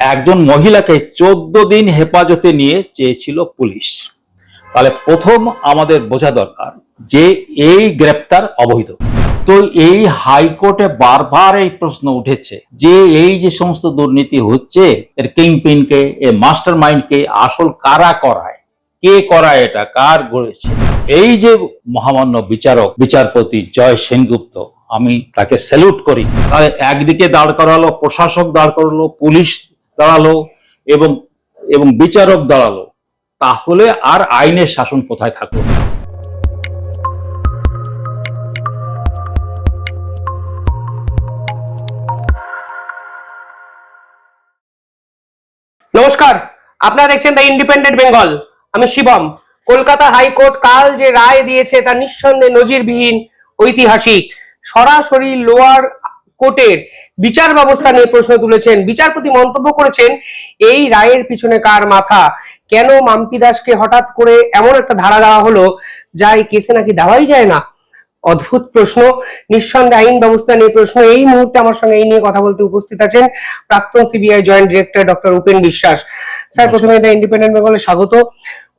একজন মহিলাকে চোদ্দ দিন হেফাজতে নিয়ে চেয়েছিল পুলিশ। তাহলে প্রথম আমাদের বোঝা দরকার যে এই গ্রেপ্তার অবৈধ। তো এই হাইকোর্টে বারবার এই প্রশ্ন উঠেছে যে এই যে সমস্ত দুর্নীতি হচ্ছে, এর কিংপিনকে, এর মাস্টার মাইন্ডকে আসল কারা করায়? কে করায় এটা? কার গড়েছে? এই যে মহামান্য বিচারক, বিচারপতি জয় সেনগুপ্ত, আমি তাকে স্যালুট করি। তাহলে একদিকে দাঁড় করালো, প্রশাসক দাঁড় করালো, পুলিশ দাঁড়াল এবং এবং বিচারক দাঁড়াল, তাহলে আর আইনের শাসন কোথায় থাকল নমস্কার, আপনারা দেখছেন দ্য ইন্ডিপেন্ডেন্ট বেঙ্গল আমি শিবম। কলকাতা হাইকোর্ট কাল যে রায় দিয়েছে, তা নিঃসন্দেহে নজিরবিহীন ঐতিহাসিক। সরাসরি লোয়ার কোর্টের বিচার ব্যবস্থা নিয়ে প্রশ্ন তুলেছেন। বিচারপতি মন্তব্য করেছেন এই রায়ের পিছনে কার মাথা? কেন মাম্পি দাসকে হঠাৎ করে এমন একটা ধারা দেওয়া হলো যা এই কেসে নাকি দেওয়াই যায় না? অদ্ভুত প্রশ্ন। নিঃসন্দেহে আইন ব্যবস্থা নিয়ে প্রশ্ন। এই মুহূর্তে আমার সঙ্গে এই নিয়ে কথা বলতে উপস্থিত আছেন প্রাক্তন CBI joint director doctor Upen Biswas. Sir প্রথমে দ্য ইন্ডিপেন্ডেন্ট বেঙ্গলে স্বাগত।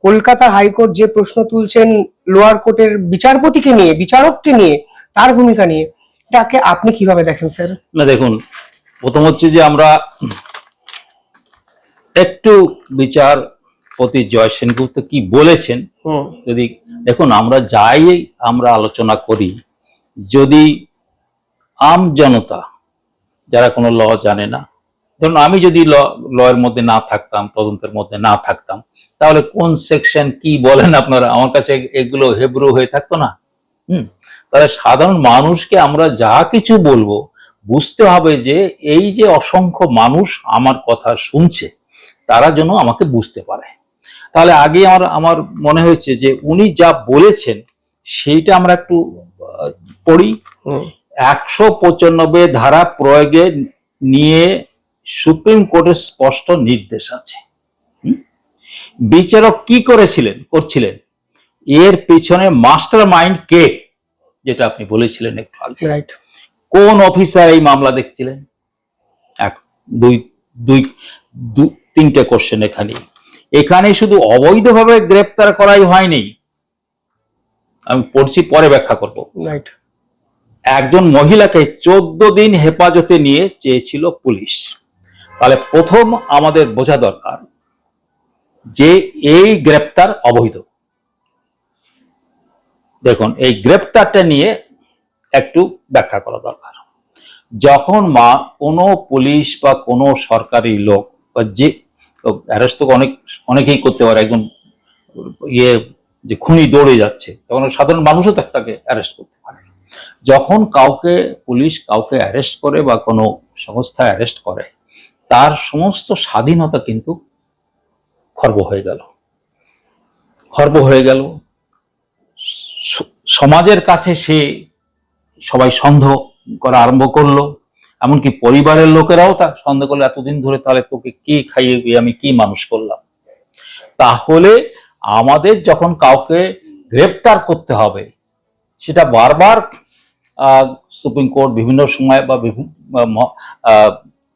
কলকাতা হাইকোর্ট যে প্রশ্ন তুলছেন লোয়ার কোর্টের বিচারপতিকে নিয়ে বিচারককে নিয়ে তার ভূমিকা নিয়ে। এটাকে আপনি কীভাবে দেখেন স্যার? না দেখুন প্রথম হচ্ছে যে আমরা একটু বিচার বিচারপতি জয় সেনগুপ্ত কি বলেছেন যদি দেখুন আমরা যাই আমরা আলোচনা করি যদি আম জনতা যারা কোনো ল জানে না ধরুন আমি যদি ল লয়ের মধ্যে না থাকতাম তদন্তের মধ্যে না থাকতাম তাহলে কোন সেকশন কি বলেন আপনারা? আমার কাছে এগুলো হেব্রু হয়ে থাকতো না হুম? তাহলে সাধারণ মানুষকে আমরা যা কিছু বলব বুঝতে হবে যে এই যে অসংখ্য মানুষ আমার কথা শুনছে তারা যেন আমাকে বুঝতে পারে। তাহলে আগে আমার আমার মনে হয়েছে যে উনি যা বলেছেন সেইটা আমরা একটু পড়ি। একশো পঁচানব্বই ধারা প্রয়োগে নিয়ে সুপ্রিম কোর্টের স্পষ্ট নির্দেশ আছে? বিচারক কি করেছিলেন করছিলেন? এর পিছনে মাস্টার মাইন্ড কে? যেটা আপনি বলেছিলেন একটু আগে। রাইট কোন অফিসার এই মামলা দেখছিলেন? এক দুই দুই দু- তিনটে কোশ্চেন এখানে এখানে শুধু অবৈধভাবে গ্রেপ্তার করাই হয়নি। আমি পড়ছি পরে ব্যাখ্যা করব। রাইট একজন মহিলাকে চোদ্দ দিন হেফাজতে নিয়ে চেয়েছিল পুলিশ। তাহলে প্রথম আমাদের বোঝা দরকার যে এই গ্রেপ্তার অবৈধ। দেখুন, এই গ্রেপ্তারটা নিয়ে একটু ব্যাখ্যা করা দরকার। যখন মা কোনো পুলিশ বা কোনো সরকারি লোক বা যে অ্যারেস্ট তো অনেক, অনেকেই করতে পারে, একজন ইয়ে যে খুনি দৌড়ে যাচ্ছে, তখন সাধারণ মানুষও তাকে- অ্যারেস্ট করতে পারে। যখন কাউকে পুলিশ কাউকে অ্যারেস্ট করে বা কোনো সংস্থা অ্যারেস্ট করে, তার সমস্ত স্বাধীনতা কিন্তু খর্ব হয়ে গেল। খর্ব হয়ে গেল সমাজের কাছে সে সবাই সন্দেহ করা আরম্ভ করল। এমনকি পরিবারের লোকেরাও তা সন্দেহ করল, এতদিন ধরে তাহলে তোকে কি খাইয়ে, আমি কি মানুষ করলাম? তাহলে আমাদের যখন কাউকে গ্রেপ্তার করতে হবে, সেটা বারবার সুপ্রিম কোর্ট বিভিন্ন সময় বা বিভিন্ন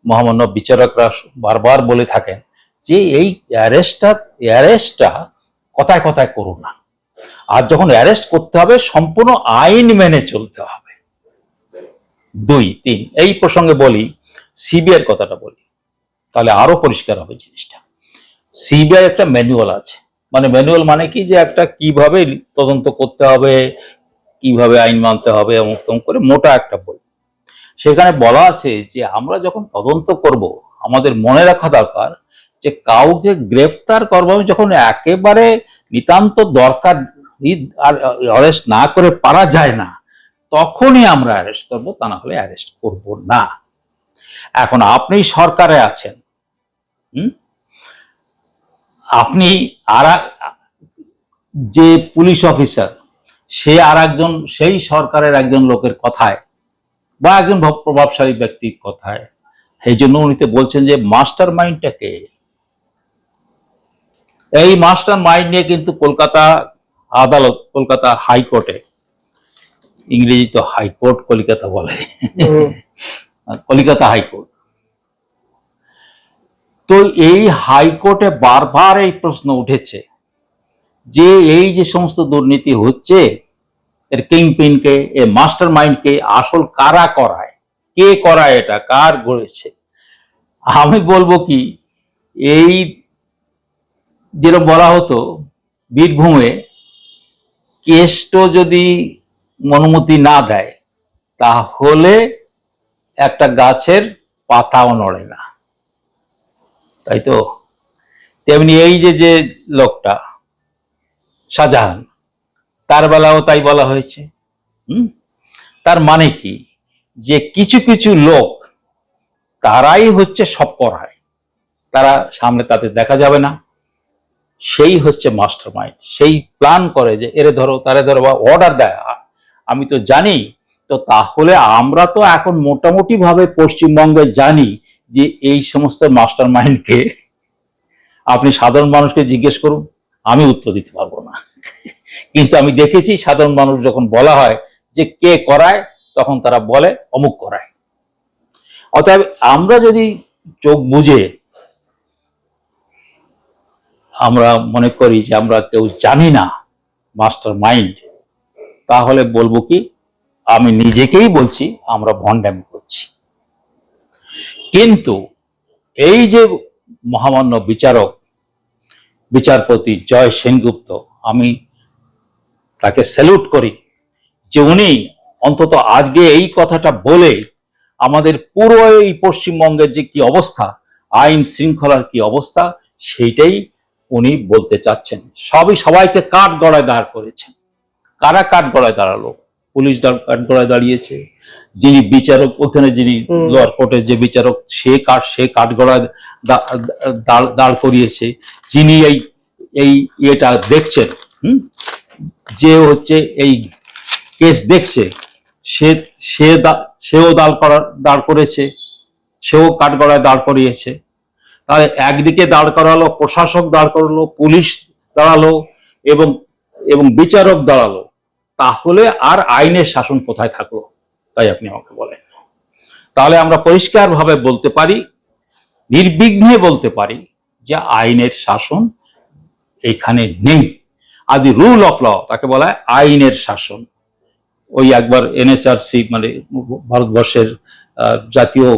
মহামান্য বিচারকরা বারবার বলে থাকেন যে, এই অ্যারেস্টটা অ্যারেস্টটা কথায় কথায় করো না। আর যখন অ্যারেস্ট করতে হবে, সম্পূর্ণ আইন মেনে চলতে হবে। দুই, তিন, এই প্রসঙ্গে বলি সিবিআইয়ের কথাটা বলি, তাহলে আরও পরিষ্কার হবে জিনিসটা। সিবিআই একটা ম্যানুয়াল আছে। মানে ম্যানুয়াল মানে কি যে একটা কীভাবে তদন্ত করতে হবে, কীভাবে আইন মানতে হবে তমুক করে মোটা একটা বই। সেখানে বলা আছে যে আমরা যখন তদন্ত করব, আমাদের মনে রাখা দরকার যে কাউকে গ্রেফতার করব। যখন একেবারে নিতান্ত দরকার আর অ্যারেস্ট না করে পারা যায় না, তখনই আমরা অ্যারেস্ট করব, তা না হলে অ্যারেস্ট করব না। এখন আপনি সরকারে আছেন আপনি আর, যে পুলিশ অফিসার, সে আর একজন সেই সরকারের একজন লোকের কথায় বা একজন প্রভাবশালী ব্যক্তির কথায়, সেই জন্য উনি তো বলছেন যে মাস্টার মাইন্ডটাকে এই মাস্টার মাইন্ড নিয়ে কিন্তু কলকাতা আদালত কলকাতা হাইকোর্টে ইংরেজি তো হাইকোর্ট কলিকাতা বলে। Calcutta high court. তো এই হাইকোর্টে বারবার এই প্রশ্ন উঠেছে যে এই যে সমস্ত দুর্নীতি হচ্ছে এর কিংপিনকে এ মাস্টার মাইন্ডকে আসল কারা করায়? কে করায় এটা? কার গড়েছে? আমি বলব কি এই যেরকম বলা হতো বীরভূমে কেষ্ট যদি অনুমতি না দেয়, তাহলে একটা গাছের পাতাও নড়ে না। তাই তো? তেমনি এই যে যে লোকটা, শাহজাহান, তার বেলাও তাই বলা হয়েছে। হুম? তার মানে কি? যে কিছু কিছু লোক, তারাই হচ্ছে সব করায় তারা সামনে তাতে দেখা যাবে না। সেই হচ্ছে মাস্টার মাইন্ড সেই প্ল্যান করে যে, এরে ধরো, তারে ধরো, বা অর্ডার দেয় আমি তো জানি। তো তাহলে আমরা তো এখন মোটামুটি ভাবে পশ্চিমবঙ্গে জানি যে, এই সমস্ত মাস্টার মাইন্ডকে আপনি সাধারণ মানুষকে জিজ্ঞেস করুন, আমি উত্তর দিতে পারব না। কিন্তু আমি দেখেছি, সাধারণ মানুষ যখন বলা হয় যে, কে করায়? তখন তারা বলে, অমুক করায়। অতএব আমরা যদি চোখ বুঝে আমরা মনে করি যে আমরা কেউ জানি না মাস্টার মাইন্ড, তাহলে বলব কি, আমি নিজেকেই বলছি, আমরা ভণ্ডামি করছি। কিন্তু এই যে মহামান্য বিচারক, বিচারপতি জয় সেনগুপ্ত, আমি তাকে স্যালুট করি যে উনি অন্তত আজকে এই কথাটা বলে আমাদের পুরো এই পশ্চিমবঙ্গের যে কি অবস্থা, আইন শৃঙ্খলার কি অবস্থা, সেইটাই উনি বলতে চাচ্ছেন সবই সবাইকে কাঠ গড়ায় দাঁড় করেছেন। কারা কাঠ গড়ায় দাঁড়াল? পুলিশ দাঁড়- কাঠ গড়ায় দাঁড়িয়েছে। যিনি বিচারক ওখানে যিনি। লোয়ার কোর্টের যে বিচারক সে কাঠ সে কাঠ গড়ায় দাঁড় করিয়েছে। যিনি এই এই ইয়েটা দেখছেন হুম? যে হচ্ছে এই কেস দেখছে সে সে সেও দাঁড় করা দাঁড় করেছে সেও কাঠগড়ায় দাঁড় করিয়েছে। তাহলে একদিকে দাঁড় করালো, প্রশাসক দাঁড় করালো, পুলিশ দাঁড়াল এবং এবং বিচারক দাঁড়াল। তাহলে আর আইনের শাসন কোথায় থাকল? তাই আপনি আমাকে বলেন। তাহলে আমরা পরিষ্কারভাবে বলতে পারি, নির্বিঘ্নে বলতে পারি যে আইনের শাসন এখানে নেই। আর আদি রুল অফ ল, তাকে বলা হয় আইনের শাসন। ওই একবার এনএসআরসি মানে ভারতবর্ষের জাতীয়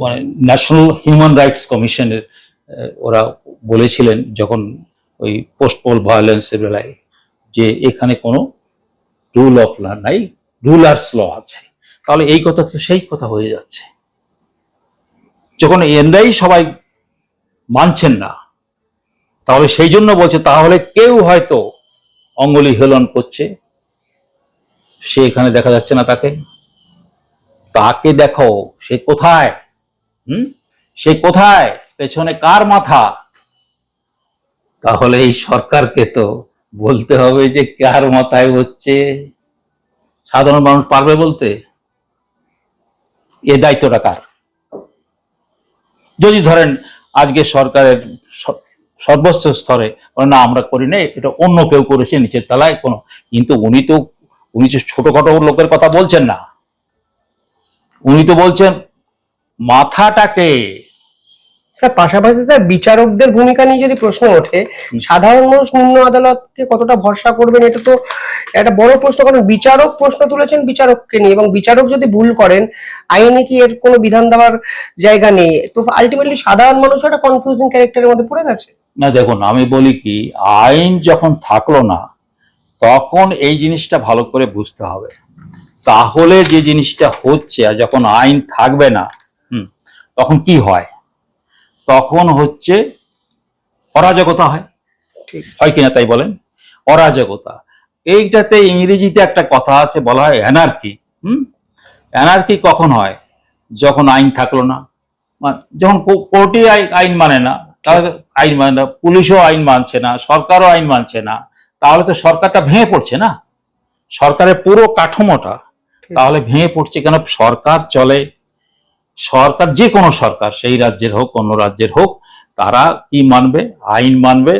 মানে ন্যাশনাল হিউম্যান রাইটস কমিশনের ওরা বলেছিলেন যখন ওই পোস্ট পোল ভায়োলেন্সের বেলায় যে এখানে কোনো রুল অফ ল নাই রুলার্স ল আছে। তাহলে এই কথা তো সেই কথা হয়ে যাচ্ছে। যখন এনরাই সবাই মানছেন না, তাহলে সেই জন্য বলছে, তাহলে কেউ হয়তো অঙ্গলি হেলন করছে। সে এখানে দেখা যাচ্ছে না তাকে। তাকে দেখো? সে কোথায়? হুম? সে কোথায়? পেছনে কার মাথা? তাহলে এই সরকারকে তো বলতে হবে যে কার মাথায় হচ্ছে। সাধারণ মানুষ পারবে বলতে? এ দায়িত্বটা কার? যদি ধরেন আজকে সরকারের সর্বোচ্চ স্তরে না, আমরা করি না এটা অন্য কেউ করেছে নিচের তলায় কোনো। কিন্তু উনি তো, উনি ছোটখাটো লোকের কথা বলছেন না। উনি তো বলছেন মাথাটাকে। স্যার পাশাপাশি স্যার বিচারকদের ভূমিকা নিয়ে যদি প্রশ্ন ওঠে সাধারণ মানুষ নিম্ন আদালতকে কতটা ভরসা করবেন এটা তো একটা বড় প্রশ্ন কারণ বিচারক প্রশ্ন তুলেছেন বিচারককে নিয়ে এবং বিচারক যদি ভুল করেন আইনে কি এর কোনো বিধান দেওয়ার জায়গা নেই? তো আলটিমেটলি সাধারণ মানুষ একটা কনফিউজিং ক্যারেক্টারের মধ্যে পড়ে গেছে। না দেখুন আমি বলি কি আইন যখন থাকল না তখন এই জিনিসটা ভালো করে বুঝতে হবে। তাহলে যে জিনিসটা হচ্ছে আর যখন আইন থাকবে না হুম তখন কি হয়? তখন হচ্ছে অরাজকতা হয়। হয় কিনা তাই বলেন? অরাজকতা। এইটাতে ইংরেজিতে একটা কথা আছে বলা হয় অ্যানার্কি হুম? অ্যানার্কি কখন হয়? যখন আইন থাকল না। মা- যখন কোর্টই আইন মানে না তাহলে আইন মানে না পুলিশও আইন মানছে না সরকারও আইন মানছে না তাহলে তো সরকারটা ভেঙে পড়ছে না। সরকারের পুরো কাঠামোটা। তাহলে ভেঙে পড়ছে কেন? সরকার চলে। সরকার যে কোনো সরকার, সেই রাজ্যের হোক, অন্য রাজ্যের হোক, তারা কি মানবে? আইন মানবে,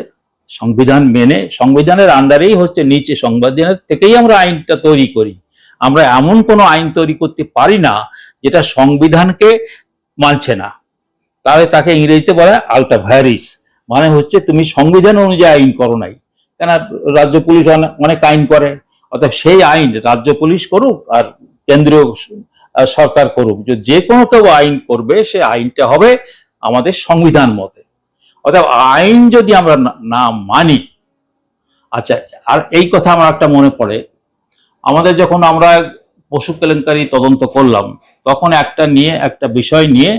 সংবিধান মেনে, সংবিধানের আন্ডারেই হচ্ছে নিচে সংবিধানের থেকেই আমরা আইনটা তৈরি করি। আমরা এমন কোনো আইন তৈরি করতে পারি না, যেটা সংবিধানকে মানছে না। তাহলে তাকে ইংরেজিতে বলে আলটা ভাইরিস মানে হচ্ছে তুমি সংবিধান অনুযায়ী আইন করো নাই। কেন? রাজ্য পুলিশ অনেক আইন করে। অর্থাৎ সেই আইন রাজ্য পুলিশ করুক আর কেন্দ্রীয় সরকার করুক, যে কোনো কেউ আইন করবে, সে আইনটা হবে আমাদের সংবিধান মতে। অর্থাৎ আইন যদি আমরা না মানি আচ্ছা আর এই কথা আমার একটা মনে পড়ে। আমাদের যখন আমরা পশু কেলেঙ্কারি তদন্ত করলাম, তখন একটা নিয়ে, একটা বিষয় নিয়ে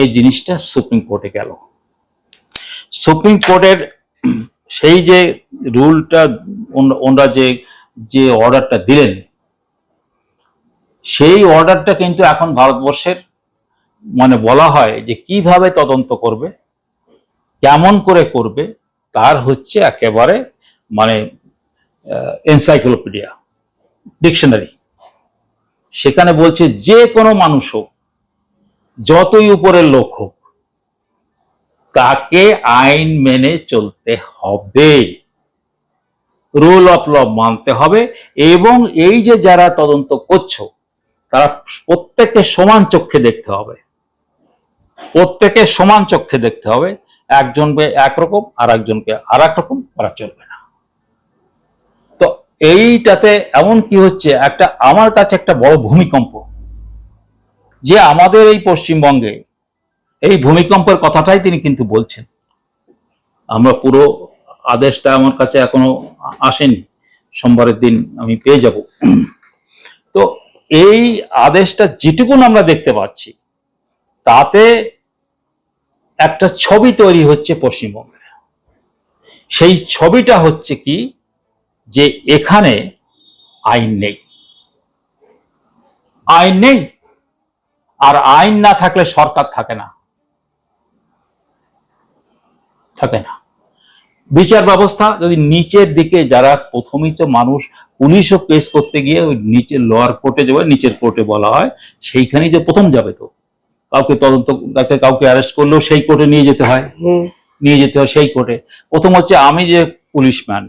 এই জিনিসটা সুপ্রিম কোর্টে গেল। সুপ্রিম কোর্টের সেই যে রুলটা ওনারা যে যে অর্ডারটা দিলেন, সেই অর্ডারটা কিন্তু এখন ভারতবর্ষের মানে বলা হয় যে কীভাবে তদন্ত করবে, কেমন করে করবে, তার হচ্ছে একেবারে মানে এনসাইক্লোপিডিয়া ডিকশনারি সেখানে বলছে যে কোনো মানুষ হোক, যতই উপরের লোক হোক, তাকে আইন মেনে চলতে হবে। রুল অফ ল মানতে হবে এবং এই যে যারা তদন্ত করছ, তারা প্রত্যেককে সমান চোখে দেখতে হবে। প্রত্যেকে সমান চোখে দেখতে হবে। একজনকে একরকম আর একজনকে আর রকম করা চলবে না। তো এইটাতে এমন কি হচ্ছে, একটা আমার কাছে একটা বড় ভূমিকম্প। যে আমাদের এই পশ্চিমবঙ্গে এই ভূমিকম্পের কথাটাই তিনি কিন্তু বলছেন। আমরা পুরো আদেশটা আমার কাছে এখনও আসেনি। সোমবারের দিন আমি পেয়ে যাব। তো এই আদেশটা যেটুকুন আমরা দেখতে পাচ্ছি, তাতে একটা ছবি তৈরি হচ্ছে পশ্চিমবঙ্গে। সেই ছবিটা হচ্ছে কি, যে এখানে আইন নেই। আইন নেই, আর আইন না থাকলে সরকার থাকে না। থাকে না। বিচার ব্যবস্থা যদি নিচের দিকে যারা প্রথমেই তো মানুষ পুলিশও কেস করতে গিয়ে ওই নিচের লোয়ার কোর্টে যাবে নিচের কোর্টে বলা হয় সেইখানেই যে প্রথম যাবে তো। কাউকে তদন্ত কাউকে অ্যারেস্ট করলেও সেই কোর্টে নিয়ে যেতে হয়। নিয়ে যেতে হয় সেই কোর্টে প্রথম হচ্ছে আমি যে পুলিশম্যান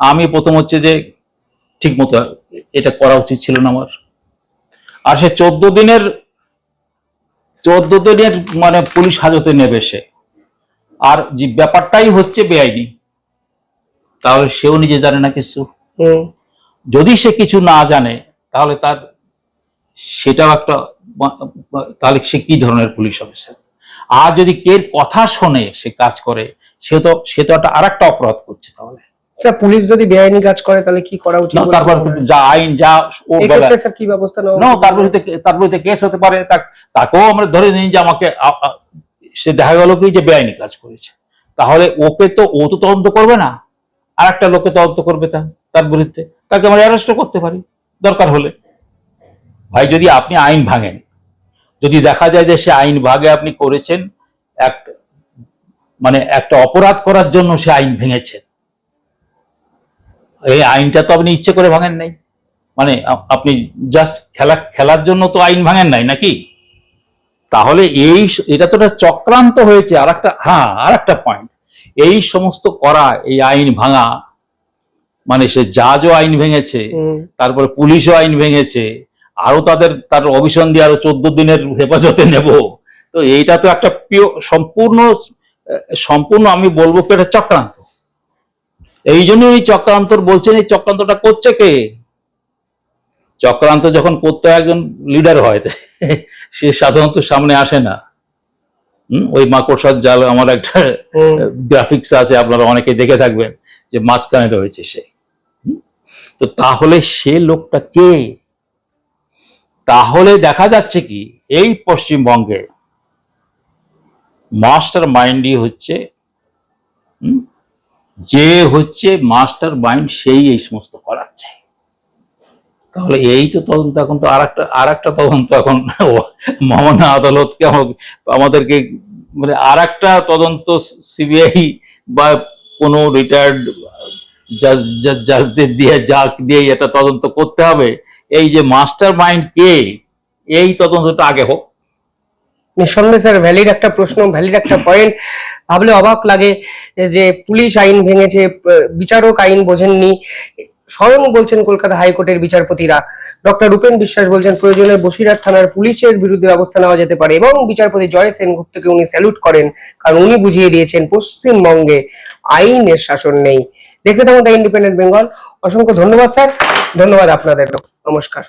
আমি প্রথম হচ্ছে যে ঠিক মতো এটা করা উচিত ছিল না আমার। আর সে চোদ্দ দিনের চোদ্দ দিনের মানে পুলিশ হাজতে নেবে সে। আর যে ব্যাপারটাই হচ্ছে বেআইনি তাহলে সেও নিজে জানে না কিছু। যদি সে কিছু না জানে তাহলে তার সেটাও একটা তাহলে সে কি ধরনের পুলিশ অফিসার? আর যদি কে কথা শোনে সে কাজ করে সে তো সে তো একটা আর একটা অপরাধ করছে তাহলে। স্যার পুলিশ যদি বেআইনি কাজ করে তাহলে কি করা উচিত তারপর যা আইন যা ও স্যার কি ব্যবস্থা নেওয়া না উচিত? তার বিরুদ্ধে তার বিরুদ্ধে কেস হতে পারে তাকেও আমরা ধরে নিই যে আমাকে সে দেখা গেল কি যে বেআইনি কাজ করেছে। তাহলে ওকে তো ও তো তদন্ত করবে না। আর একটা লোকে তদন্ত করবে তা তার বিরুদ্ধে। তাকে আমরা অ্যারেস্ট করতে পারি। দরকার হলে। ভাই, যদি আপনি আইন ভাঙেন, যদি দেখা যায় যে সে আইন ভাগে আপনি করেছেন, এক মানে একটা অপরাধ করার জন্য সে আইন ভেঙেছেন এই আইনটা তো আপনি ইচ্ছে করে ভাঙেন নাই। মানে আপনি জাস্ট খেলা খেলার জন্য তো আইন ভাঙেন নাই নাকি? তাহলে এই এটা তো একটা চক্রান্ত হয়েছে আর একটা হ্যাঁ আর একটা পয়েন্ট এই সমস্ত করা এই আইন ভাঙা মানে সে জাজও আইন ভেঙেছে তারপরে পুলিশও আইন ভেঙেছে আরও তাদের তার অভিশন দিয়ে আরও চোদ্দ দিনের হেফাজতে নেব। তো এইটা তো একটা সম্পূর্ণ সম্পূর্ণ আমি বলব কি এটা চক্রান্ত। এই জন্য এই চক্রান্ত বলছেন এই চক্রান্তটা করছে কে? চক্রান্ত যখন করতে একজন লিডার হয় সে সাধারণত সামনে আসে না। হুম, ওই মাকড়সার জাল আমার একটা গ্রাফিক্স আছে আপনারা অনেকে দেখে থাকবেন যে মাঝখানে রয়েছে সে। হুম? তো তাহলে সে লোকটা কে? তাহলে দেখা যাচ্ছে কি এই পশ্চিমবঙ্গে মাস্টার মাইন্ডই হচ্ছে যে হচ্ছে মাস্টার মাইন্ড সেই এই সমস্ত করাচ্ছে। তাহলে এই তো তদন্ত, এখন তো আর একটা আর একটা তদন্ত এখন মহামান্য আদালতকে আমাদেরকে মানে আর একটা তদন্ত সিবিআই বা কোনো রিটায়ার্ড জাজ জাজ- জাজদের দিয়ে যাক দিয়ে এটা তদন্ত করতে হবে। এই যে মাস্টার মাইন্ড কে, এই তদন্তটা আগে হোক। নিঃসন্দেহে স্যার ভ্যালিড একটা প্রশ্ন ভ্যালিড একটা পয়েন্ট ভাবলে অবাক লাগে যে পুলিশ আইন ভেঙেছে, বিচারক আইন বোঝেননি। স্বয়ং বলছেন কলকাতা হাইকোর্টের বিচারপতিরা। ডক্টর রূপেন বিশ্বাস বলছেন, প্রয়োজনে বসিরহাট থানার পুলিশের বিরুদ্ধে ব্যবস্থা নেওয়া যেতে পারে এবং বিচারপতি জয় সেনগুপ্তকে উনি স্যালুট করেন, কারণ উনি বুঝিয়ে দিয়েছেন পশ্চিমবঙ্গে আইনের শাসন নেই। দেখতে থাকুন দ্য ইন্ডিপেন্ডেন্ট বেঙ্গল। অসংখ্য ধন্যবাদ, স্যার। ধন্যবাদ আপনাদের নমস্কার।